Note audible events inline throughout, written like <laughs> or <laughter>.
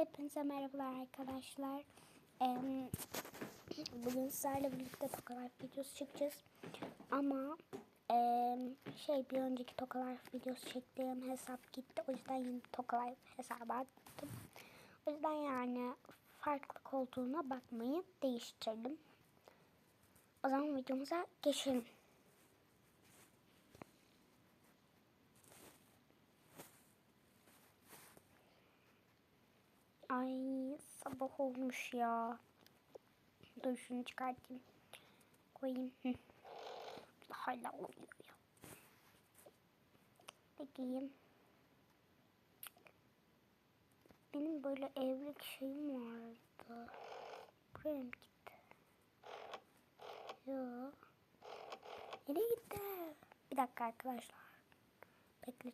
Hepinize merhabalar arkadaşlar. Bugün sizlerle birlikte Tokalar videosu çekeceğiz. Ama şey bir önceki Tokalar videosu çektiğim hesap gitti. O yüzden yeni Tokalar hesabı açtım. O yüzden yani farklılık olduğuna bakmayın. Değiştirdim. O zaman videomuza geçelim. Ay sabah olmuş ya. Dur şunu çıkartayım. Koyayım. Hala uyuyor ya. Giyeyim? Benim böyle evlilik şeyim vardı. Buraya mı gitti? Yok. Nereye gitti? Bir dakika arkadaşlar. Bekle.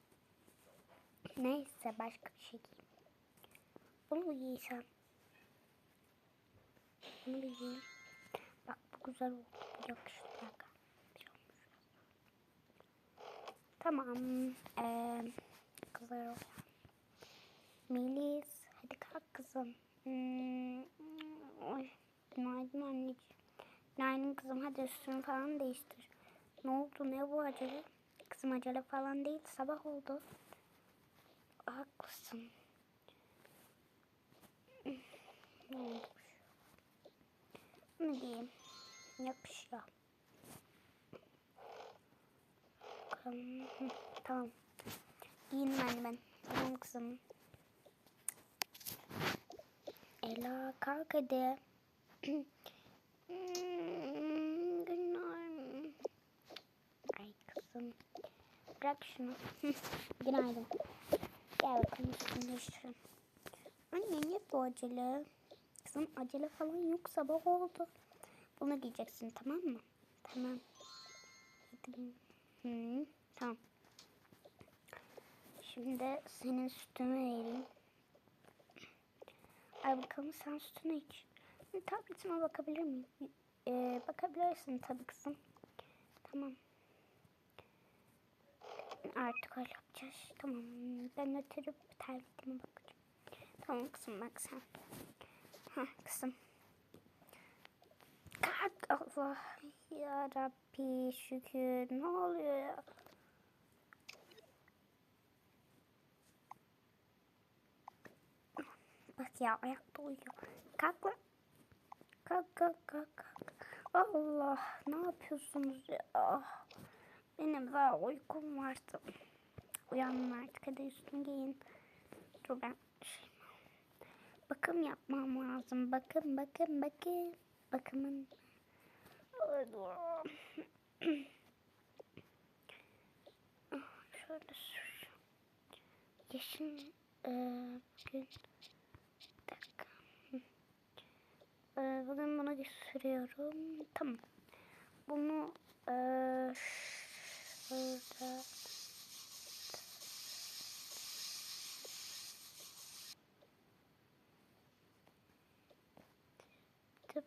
Neyse başka bir şey giyeyim. Bunu mu giysem? Bunu bir giyeyim. Bak bu güzel oldu. Yakıştı. Tamam. Ee, kızlar olsun. Melis. Hadi kalk kızım. Hmm, oy. Günaydın anneciğim. Günaydın kızım. Hadi üstünü falan değiştir. Ne oldu? Ne bu acele? Kızım acele falan değil. Sabah oldu. Haklısın. Ne olmuş? Ne diyeyim? Yapışıyor. Bakalım. Tamam. Giyin ben ben. Tamam kızım. Ela kalk hadi. <clears throat> Günaydın. Ay kızım. Bırak şunu. <laughs> Günaydın. Gel bakalım. Anne niye bu acele? Kızım acele falan yok sabah oldu. Bunu giyeceksin tamam mı? Tamam. Hı, tamam. Şimdi senin sütünü vereyim. Ay bakalım sen sütünü iç. Tabletime bakabilir miyim? Ee, bakabilirsin tabii kızım. Tamam. Artık öyle yapacağız. Tamam. Ben ötürüp tabletime bakacağım. Tamam kızım bak sen. Heh kızım. Kalk Allah ya Rabbi şükür ne oluyor ya? Bak ya ayakta uyuyor. Kalk lan. Kalk kalk kalk kalk. Allah ne yapıyorsunuz ya? Ah, Benim daha uykum vardı. Uyanın artık hadi üstünü giyin. Dur ben Bakım yapmam lazım. Bakın, bakın, bakın. Bakımın. Ah, Şöyle. Yaşın e, bugün bir dakika. E, bugün bunu sürüyorum. Tamam. Bunu e, şurada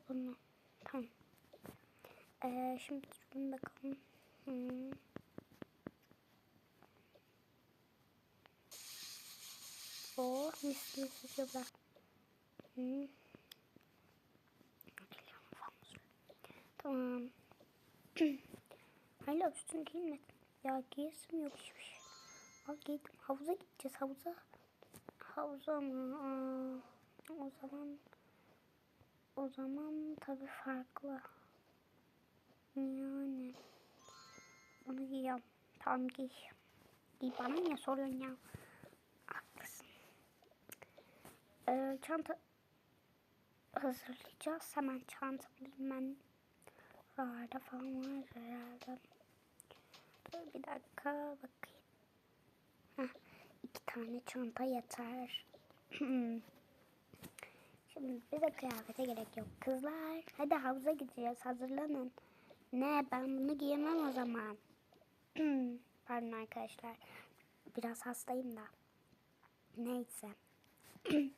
Bunu. Tamam. Ee, şimdi şunu bakalım. Hmm. Oh mis kokuyor bak. Hmm. Tamam. <clears throat> Hala üstünü giyinmedin. Ya giyesim yok hiçbir şey. Al giydim. Havuza gideceğiz havuza. Havuza mı? Aa, o zaman o zaman tabii farklı. Yani. Onu giyiyorum. Tamam giy. Giy bana niye soruyorsun ya? Haklısın. Ee, çanta hazırlayacağız. Hemen çanta bulayım ben. Rarda falan var herhalde. Dur bir dakika bakayım. Heh, iki tane çanta yeter. <clears throat> Şimdi bize kıyafete gerek yok. Kızlar hadi havuza gideceğiz hazırlanın. Ne ben bunu giyemem o zaman. <clears throat> Pardon arkadaşlar. Biraz hastayım da. Neyse. <clears throat>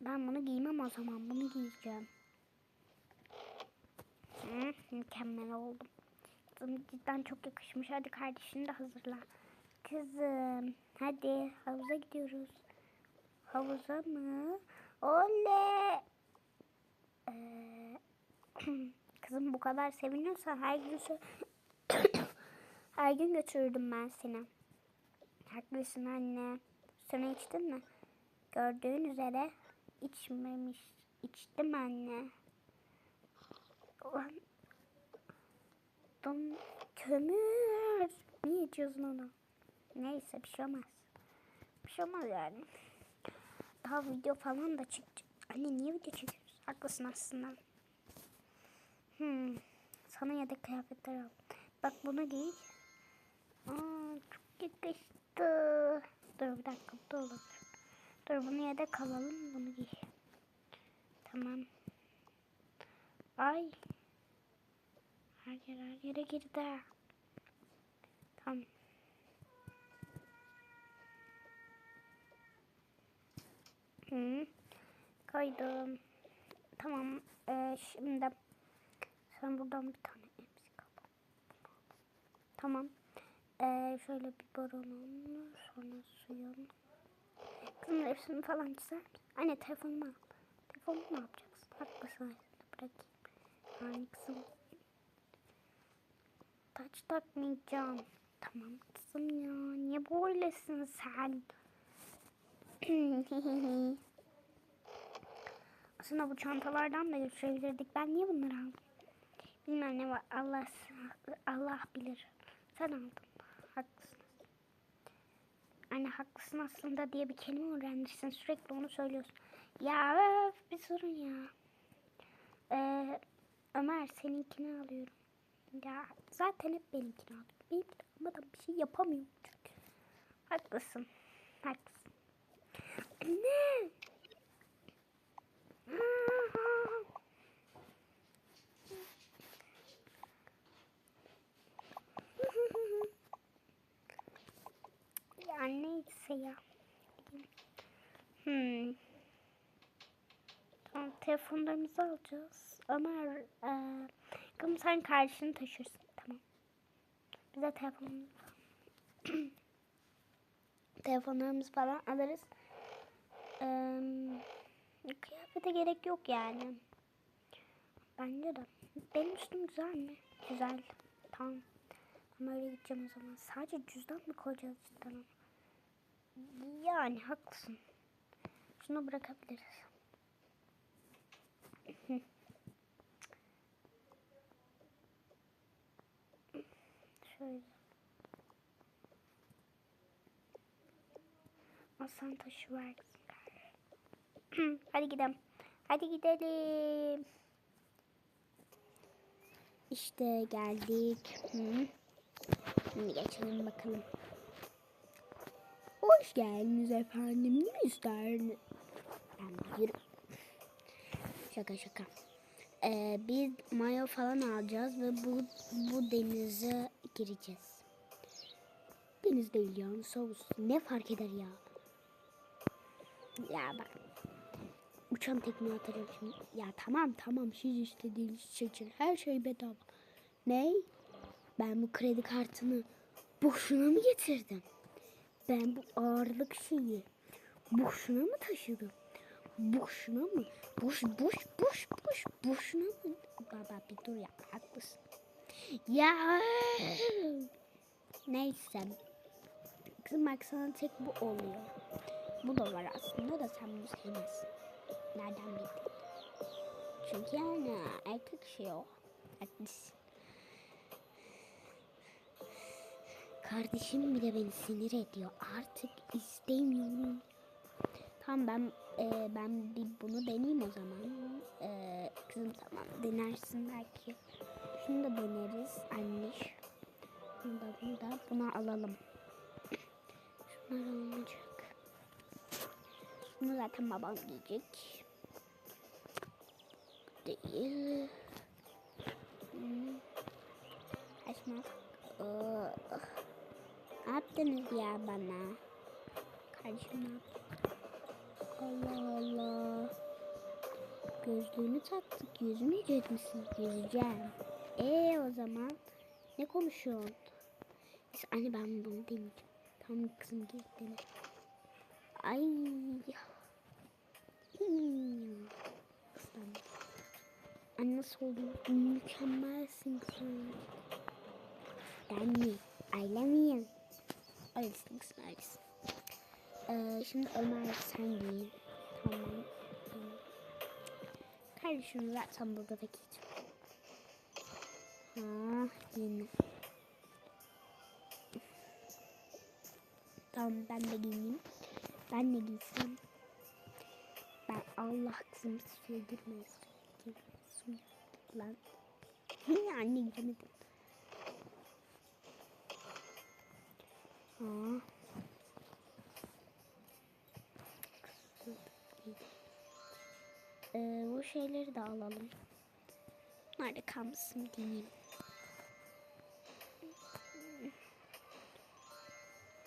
ben bunu giymem o zaman. Bunu giyeceğim. Mükemmel oldum. Kızım cidden çok yakışmış. Hadi kardeşini de hazırla. Kızım hadi havuza gidiyoruz. Havuza mı? Oley! Ee, <clears throat> kızım bu kadar seviniyorsan her gün <clears throat> her gün götürürdüm ben seni. Haklısın anne. Sana içtin mi? Gördüğün üzere içmemiş. İçtim anne. Ulan. Dom kömür. Niye içiyorsun onu? Neyse bir şey olmaz. Bir şey olmaz yani. Daha video falan da çıkacak. Anne niye video çekiyoruz? Haklısın aslında. Hmm. Sana yedek kıyafetler al. Bak bunu giy. Aa, çok yakıştı. Dur bir dakika bu da olur. Dur bunu yedek alalım. Bunu giy. Tamam. Ay. Her yer her yere girdi. Tamam. Hı. Koydum. Tamam. Ee, şimdi sen buradan bir tane emzik al. Tamam. Ee, şöyle bir baronun sonra suyun. Kızım hepsini falan çizer misin? Anne telefonumu al. Telefonumu ne yapacaksın? Haklısın. Bırakayım. Yani kızım. Taç takmayacağım. Tamam kızım ya. Niye böylesin sen? <laughs> Aslında bu çantalardan da götürebilirdik. Ben niye bunları aldım? Bilmem ne var. Allah Allah bilir. Sen aldın. Haklısın. Anne haklısın aslında diye bir kelime öğrenmişsin. Sürekli onu söylüyorsun. Ya öf, bir sorun ya. Ee, Ömer seninkini alıyorum. Ya zaten hep benimkini alıyorum. Benim almadan bir şey yapamıyorum çünkü. Haklısın. Haklısın. Anne. ya neyse ya. Hmm. Tamam telefonlarımızı alacağız. Ömer, e, kızım sen kardeşini taşırsın. Tamam. Bize telefonumuz <clears throat> telefonlarımızı falan alırız. Ee, kıyafete gerek yok yani. Bence de. Benim üstüm güzel mi? Güzel. Tamam. Ama öyle gideceğim o zaman. Sadece cüzdan mı koyacağız ama? Yani haklısın. Şunu bırakabiliriz. <laughs> Şöyle. Masan taşı ver. <clears throat> Hadi gidelim. Hadi gidelim. İşte geldik. Şimdi geçelim bakalım. Hoş geldiniz efendim. Ne isterdiniz? Ben bilirim. Şaka şaka. Ee, biz mayo falan alacağız ve bu bu denize gireceğiz. Deniz değil ya, havuz. Ne fark eder ya? Ya bak. Uçan tekme atarım şimdi. Ya tamam tamam siz istediğiniz seçin. Her şey bedava. Ne? Ben bu kredi kartını boşuna mı getirdim? Ben bu ağırlık şeyi boşuna mı taşıdım? Boşuna mı? Boş boş boş boş boşuna mı? Baba bir dur ya haklısın. Ya neyse. Kızım bak sana tek bu oluyor. Bu da var aslında da sen bunu sevmezsin. Nereden bildin? Çünkü yani erkek şey o. Kardeşim bile beni sinir ediyor. Artık istemiyorum. Tamam ben e, ben bir bunu deneyeyim o zaman. E, kızım tamam denersin belki. Şunu da deneriz anne. Bunu da bunu da bunu alalım. Şunlar olmayacak. Bunu zaten babam giyecek değil. Açmak. Oh. Ne yaptınız ya bana? Kardeşim Allah Allah. Gözlüğünü taktık. Yüzmeyecek misin? Yüzeceğim. Ee o zaman ne konuşuyorsun? Neyse anne ben bunu demeyeceğim. Tamam kızım git dene. Ay. Hmm. Islandım nasıl oldu? Mükemmelsin sen. Ben mi? Aile miyim? Öylesin kızım öylesin. Ee, şimdi Ömer sen giyin. Tamam. tamam. Kardeşim zaten burada vakit. Ha, giyin. Tamam ben de giyineyim. Ben de giysem. Ben Allah kızım suya girme. Lan. <laughs> Anne giremedim. Aa. Ee, bu şeyleri de alalım. Nerede kalmışsın diyeyim.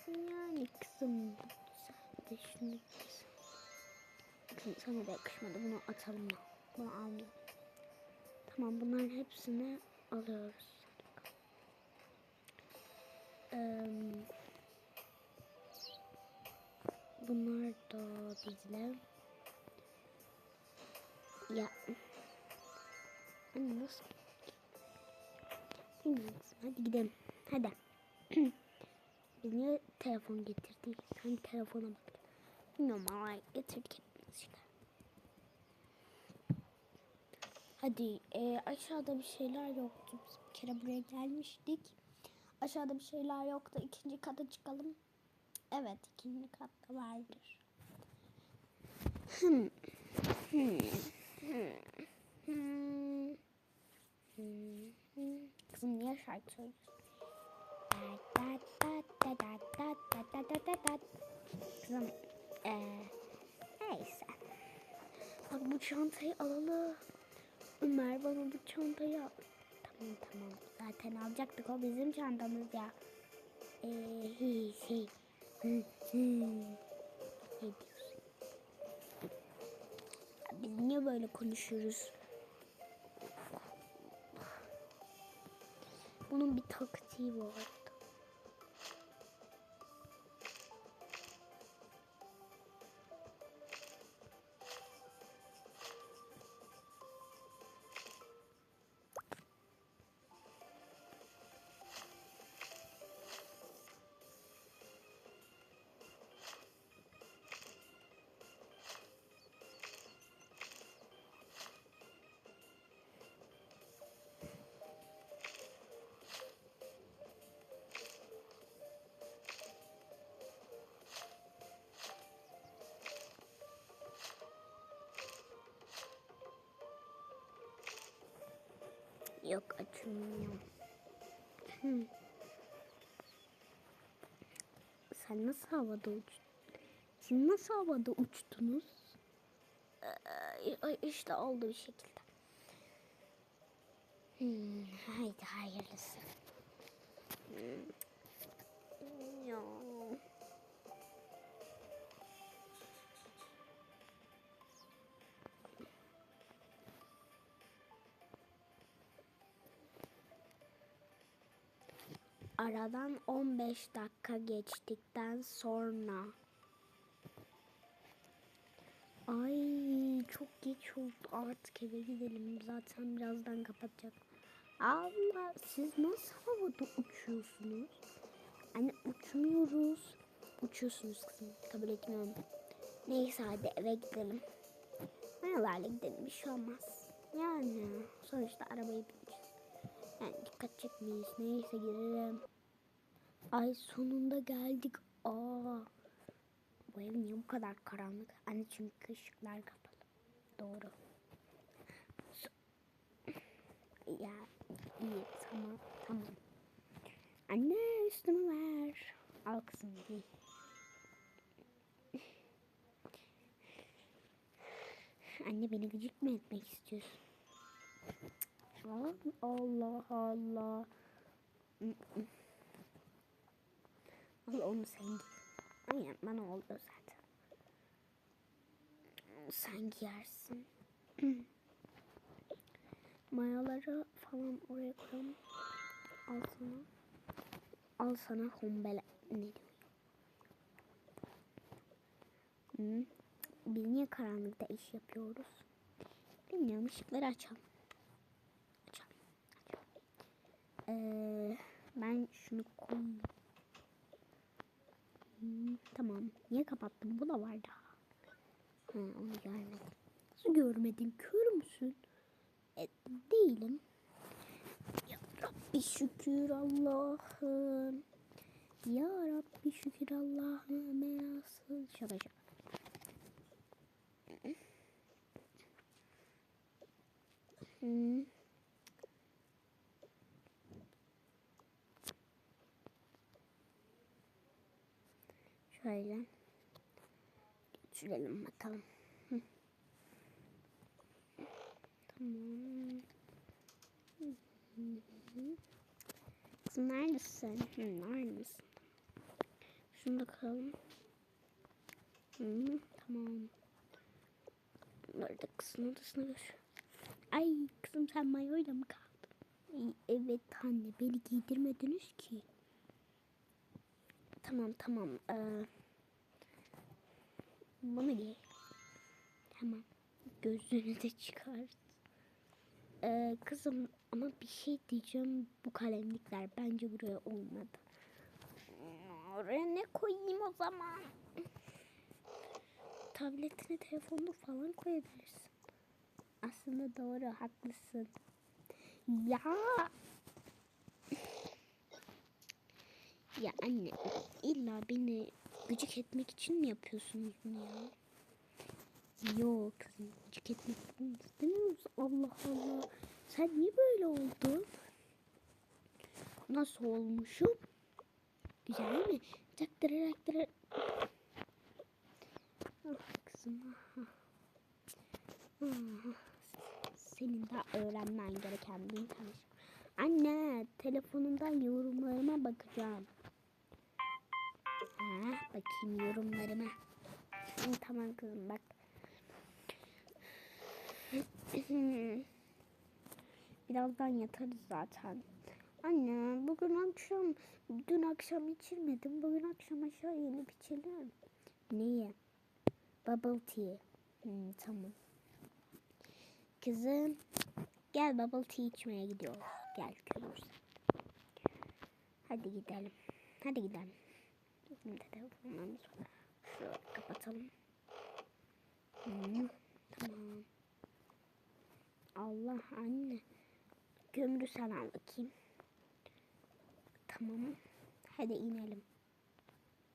Yani kızım sen de şunu Kızım sana da yakışmadı bunu atalım ya. Bunu almayalım. Tamam bunların hepsini alıyoruz. Bunlar da bizle. Ya. Anne nasıl? Hadi gidelim. Hadi. <clears throat> Biz niye telefon getirdik? Hangi telefona bak. Bilmiyorum getirdik Hadi e, aşağıda bir şeyler yoktu. Biz bir kere buraya gelmiştik. Aşağıda bir şeyler yoktu. İkinci kata çıkalım. Evet ikinci katta vardır. Hmm. Kızım niye şarkı söylüyorsun? Kızım. Ee, neyse. Bak bu çantayı alalım. Ömer bana bu çantayı al. Tamam tamam. Zaten alacaktık o bizim çantamız ya. Eee şey. Hı. Ne diyorsun? Biz niye böyle konuşuyoruz? Bunun bir taktiği var. Yok açılmıyor. Hmm. Sen nasıl havada uçtun? Siz nasıl havada uçtunuz? Ee, işte oldu bir şekilde. Hmm, haydi hayırlısı. Hmm. Aradan 15 dakika geçtikten sonra Ay çok geç oldu artık eve gidelim zaten birazdan kapatacak. Allah siz nasıl havada uçuyorsunuz? Hani uçmuyoruz. Uçuyorsunuz kızım kabul etmiyorum. Neyse hadi eve gidelim. Aralarla gidelim bir şey olmaz. Yani sonuçta arabayı bineceğiz. Yani dikkat çekmeyiz. Neyse girelim. Ay sonunda geldik. Aa. Bu ev niye bu kadar karanlık? Anne çünkü ışıklar kapalı. Doğru. Ya iyi tamam tamam. Anne üstümü ver. Al kızım giy. Anne beni gıcık mı etmek istiyorsun? Allah Allah. Al onu sen giy. Aynen bana oldu zaten. Sen giyersin. <clears throat> Mayaları falan oraya koyalım. Al sana. Al sana hombele. Ne diyor? Hı? Biz niye karanlıkta iş yapıyoruz? Bilmiyorum ışıkları açalım. Ee, ben şunu koyayım. Hmm, tamam. Niye kapattım? Bu da var daha. Ha, onu görmedim. Nasıl görmedin? Kör müsün? E, değilim. Ya Rabbi şükür Allah'ım. Ya Rabbi şükür Allah'ım. Nasıl? Şaka şaka. Hmm. Şöyle. Götürelim bakalım. Tamam. Kızım neredesin? Hı, neredesin? Şunu da koyalım. Hı, tamam. Bunları da kızın odasına götür. Ay kızım sen mayoyla mı kaldın? Evet anne beni giydirmediniz ki. Tamam tamam. Ee, bunu giy. Tamam. Gözlüğünü de çıkart. Ee, kızım ama bir şey diyeceğim. Bu kalemlikler bence buraya olmadı. Oraya ne koyayım o zaman? Tabletine telefonunu falan koyabilirsin. Aslında doğru haklısın. Ya. Ya anne illa beni gıcık etmek için mi yapıyorsunuz bunu ya? Yok kızım gıcık etmek istemiyoruz. Allah Allah. Sen niye böyle oldun? Nasıl olmuşum? Güzel mi? Çaktırarak tırarak. Ah kızım. ah. Ah. Senin daha öğrenmen gereken bir tanış. Anne telefonumdan yorumlarıma bakacağım. Ha, bakayım yorumlarıma. Tamam kızım bak. <clears throat> Birazdan yatarız zaten. Anne bugün akşam, dün akşam içirmedim. Bugün akşam aşağı inip içelim. Neyi? Bubble tea. Hmm, tamam. Kızım gel bubble tea içmeye gidiyoruz. Gel kömür. Hadi gidelim. Hadi gidelim. Şimdi telefonlarımız var. Şöyle kapatalım. Hmm, tamam. Allah anne. Kömürü sen al bakayım. Tamam. Hadi inelim.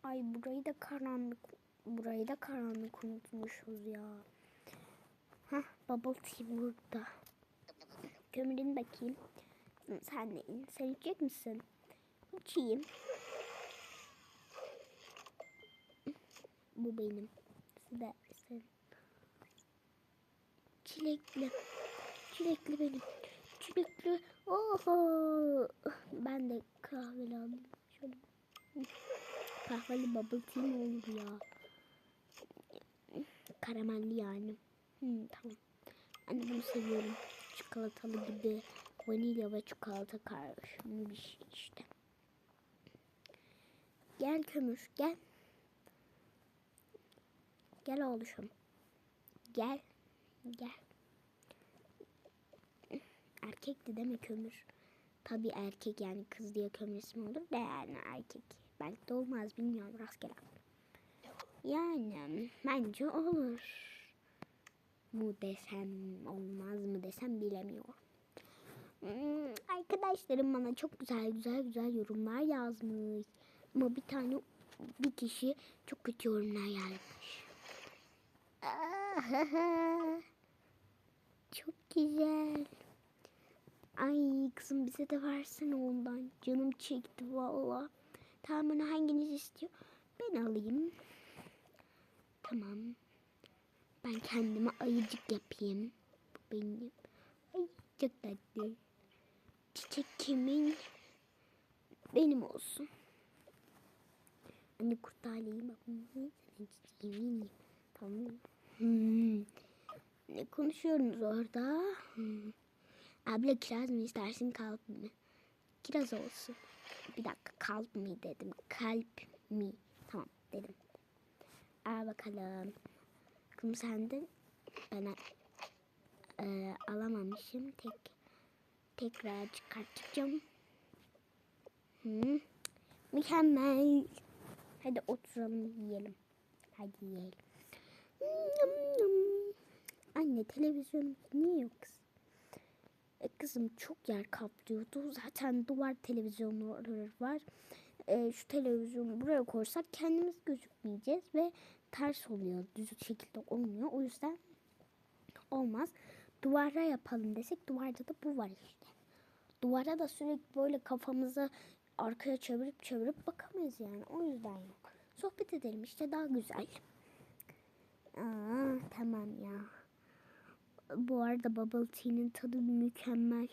Ay burayı da karanlık. Burayı da karanlık unutmuşuz ya. Hah bubble tea burada. Kömürün bakayım. Sen de in. Sen içecek misin? İçeyim. Bu benim. Size senin. Çilekli. Çilekli benim. Çilekli. Oho. Ben de kahveli alayım. Şöyle. Kahveli bubble tea mi olur ya? Karamelli yani. Hmm, tamam. Ben bunu seviyorum. Çikolatalı gibi vanilya ve çikolata karışımı bir şey işte. Gel kömür gel. Gel oğluşum. Gel. Gel. Erkekti değil mi kömür? Tabii erkek yani kız diye kömür ismi olur da yani erkek. Belki de olmaz bilmiyorum rastgele. Yani bence olur. Mu desem olmaz mı desem bilemiyorum. Hmm, arkadaşlarım bana çok güzel güzel güzel yorumlar yazmış. Ama bir tane bir kişi çok kötü yorumlar yazmış. <laughs> çok güzel. Ay kızım bize de versene ondan. Canım çekti valla. Tamam bunu hanginiz istiyor? Ben alayım. Tamam. Ben kendime ayıcık yapayım. Bu benim. Ay çok tatlı. Çiçek kimin? Benim olsun. Anne kurtarayım bak. Senin çiçeğimin. Tamam. Hmm. Ne konuşuyorsunuz orada? Hmm. Abla kiraz mı istersin kalp mi? Kiraz olsun. Bir dakika kalp mi dedim. Kalp mi? Tamam dedim. Al bakalım. Kum senden ben e, alamamışım. Tek tekrar çıkartacağım. Hı. Mükemmel. Hadi oturalım yiyelim. Hadi yiyelim. Anne televizyon niye yok kız? E, kızım çok yer kaplıyordu. Zaten duvar televizyonları var. E, şu televizyonu buraya koysak kendimiz gözükmeyeceğiz ve ters oluyor. Düz şekilde olmuyor. O yüzden olmaz. Duvara yapalım desek duvarda da bu var işte. Duvara da sürekli böyle kafamızı arkaya çevirip çevirip bakamayız yani. O yüzden yok. Sohbet edelim işte daha güzel. Aa, tamam ya. Bu arada bubble tea'nin tadı mükemmel.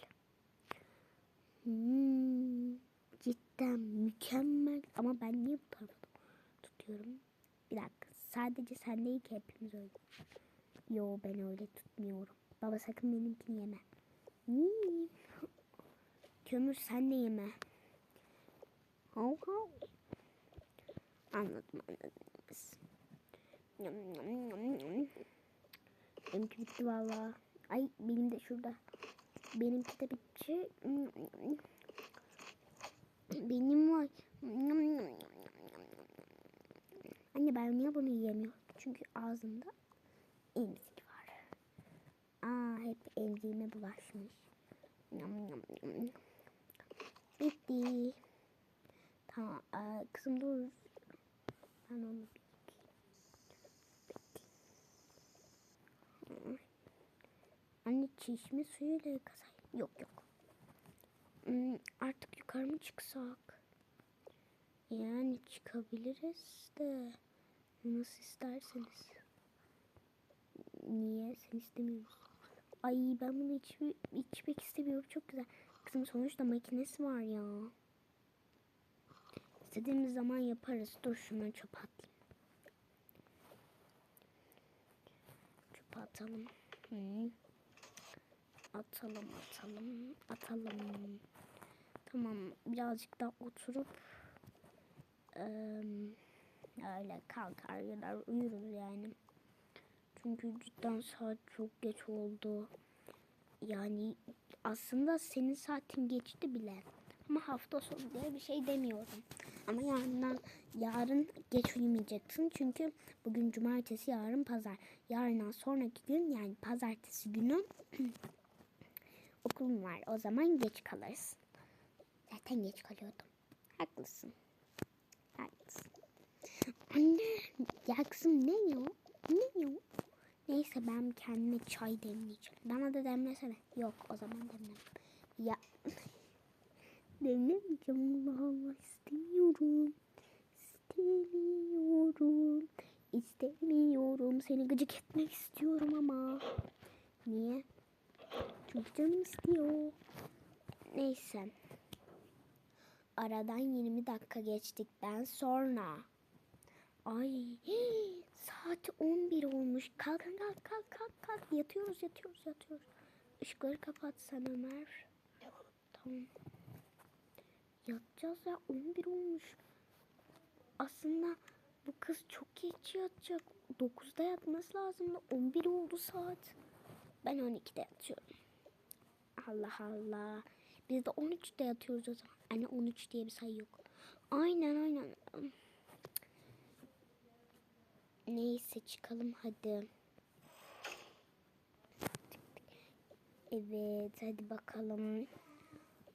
Hmm, cidden mükemmel. Ama ben niye bu tarafa tutuyorum? Bir dakika. Sadece sen değil ki hepimiz öyle. Yo ben öyle tutmuyorum. Baba sakın benimkini yeme. Hmm. Kömür sen de yeme. Hav hav. Anladım anladım. Benimki bitti valla. Ay benim de şurada. Benimki de bitti. Benim var. Anne ben niye bunu yiyemiyorum? Çünkü ağzımda emzik var. Aa hep emziğime bulaşmış. Bitti. Tamam. Aa, kızım dur. Ben onu Anne çeşme suyuyla yıkasak. Yok yok. Hmm, artık yukarı mı çıksak? Yani çıkabiliriz de. Nasıl isterseniz. Niye? Sen istemiyor? Ay ben bunu iç, içmek istemiyorum. Çok güzel. Kızım sonuçta makinesi var ya. İstediğimiz zaman yaparız. Dur şunları çöpe atayım. Çöpe atalım. Hı. Atalım atalım atalım. Tamam birazcık daha oturup eee, öyle kalkar gider uyuruz yani. Çünkü cidden saat çok geç oldu. Yani aslında senin saatin geçti bile. Ama hafta sonu diye bir şey demiyorum. Ama yarından yarın geç uyumayacaksın. Çünkü bugün cumartesi yarın pazar. Yarından sonraki gün yani pazartesi günü <clears throat> okulum var. O zaman geç kalırız. Zaten geç kalıyordum. Haklısın. Haklısın. Anne ya kızım ne ya? Ne ya? Neyse ben kendime çay demleyeceğim. Bana da demlesene. Yok o zaman demlemem. Ya <laughs> demlemeyeceğim Allah Allah istemiyorum. İstemiyorum. İstemiyorum. Seni gıcık etmek istiyorum ama. Niye? Çünkü canım istiyor. Neyse. Aradan 20 dakika geçtikten sonra. Ay saat 11 olmuş. Kalkın kalk kalk kalk kalk. Yatıyoruz yatıyoruz yatıyoruz. Işıkları kapat sen Ömer. Tamam. Yatacağız ya 11 olmuş. Aslında bu kız çok geç yatacak. 9'da yatması lazım. 11 oldu saat. Ben 12'de yatıyorum. Allah Allah. Biz de 13'te yatıyoruz o zaman. Hani 13 diye bir sayı yok. Aynen aynen. Neyse çıkalım hadi. Evet hadi bakalım.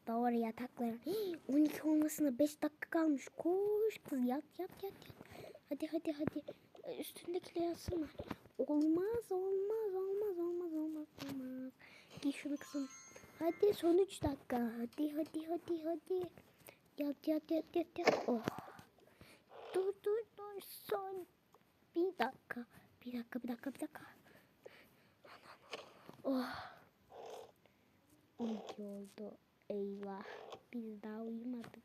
Doğru yataklar. <gasps> 12 olmasına 5 dakika kalmış. Koş kız yat yat yat yat. Hadi hadi hadi. Üstündekiyle yatsınlar. Olmaz olmaz olmaz olmaz olmaz. Giy şunu kızım. Hadi son 3 dakika. Hadi hadi hadi hadi. Yat yat yat yat yat. Oh. Dur dur dur son bir dakika. Bir dakika bir dakika bir dakika. Oh. 12 oldu. Eyvah. Biz daha uyumadık.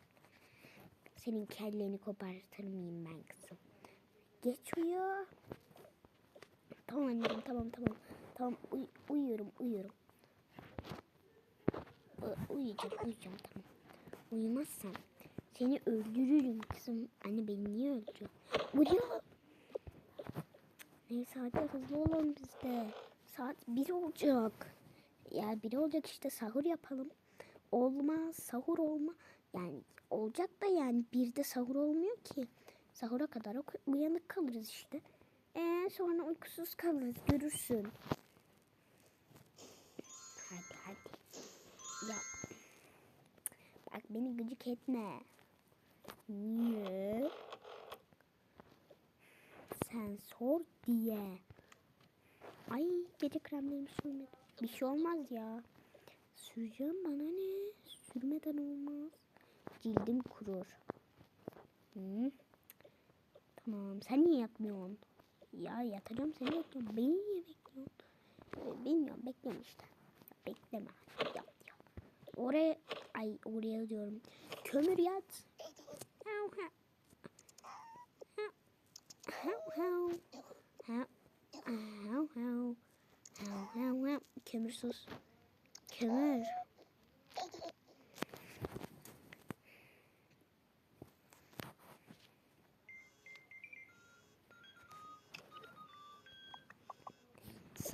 Senin kelleni kopartır mıyım ben kızım? Geç. Tamam anneciğim tamam tamam. Tamam uy uyuyorum uyuyorum. U uyuyacağım tamam. Uyumazsan seni öldürürüm kızım. Anne beni niye öldürüyor? Uyu. Neyse hadi hızlı olalım biz de. Saat bir olacak. Ya bir olacak işte sahur yapalım. Olmaz sahur olma. Yani olacak da yani bir de sahur olmuyor ki. Sahura kadar uyanık kalırız işte. Ee, sonra uykusuz kalırız görürsün. Bak beni gıcık etme. Niye? Sen sor diye. Ay gece kremlerimi sürmedim. Bir şey olmaz ya. Süreceğim bana ne? Sürmeden olmaz. Cildim kurur. Hı? Tamam sen niye yatmıyorsun? Ya yatacağım seni bekliyorum. Beni niye bekliyorsun? Ee, bilmiyorum bekliyorum işte. Bekleme. Yat ya oraya ay oraya diyorum. Kömür yat. Kömür sus. Kömür.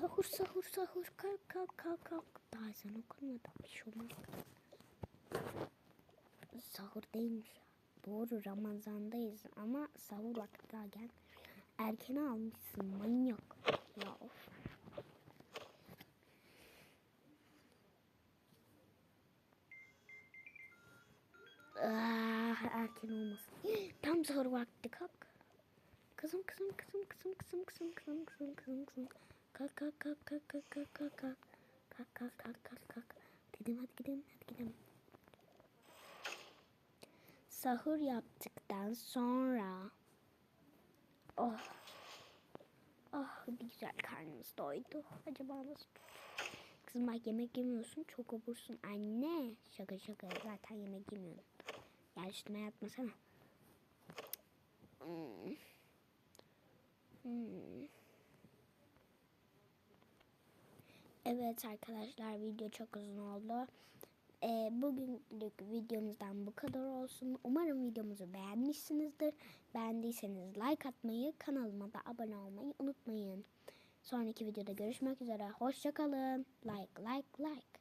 Sahur sahur sahur kalk kalk kalk kalk. Daha sen okunmadan bir şey olmaz. Sahur değilmiş. Doğru Ramazan'dayız ama sahur vakti daha gel. Erken almışsın manyak. Ya of. Ah, erken olmasın. <gasps> Tam sahur vakti kalk. Kızım kızım kızım kızım kızım kızım kızım kızım kızım kızım. Kalk kalk kalk kalk kalk kalk kalk kalk. Kalk kalk kalk kalk kalk. Dedim hadi gidelim hadi gidelim. Sahur yaptıktan sonra oh oh bir güzel karnımız doydu. Acaba nasıl? Kızım bak yemek yemiyorsun çok obursun anne. Şaka şaka zaten yemek yemiyorum. Gel üstüme yatmasana. Hmm. Hmm. Evet arkadaşlar video çok uzun oldu. Ee, bugünlük videomuzdan bu kadar olsun. Umarım videomuzu beğenmişsinizdir. Beğendiyseniz like atmayı, kanalıma da abone olmayı unutmayın. Sonraki videoda görüşmek üzere. Hoşçakalın. Like, like, like.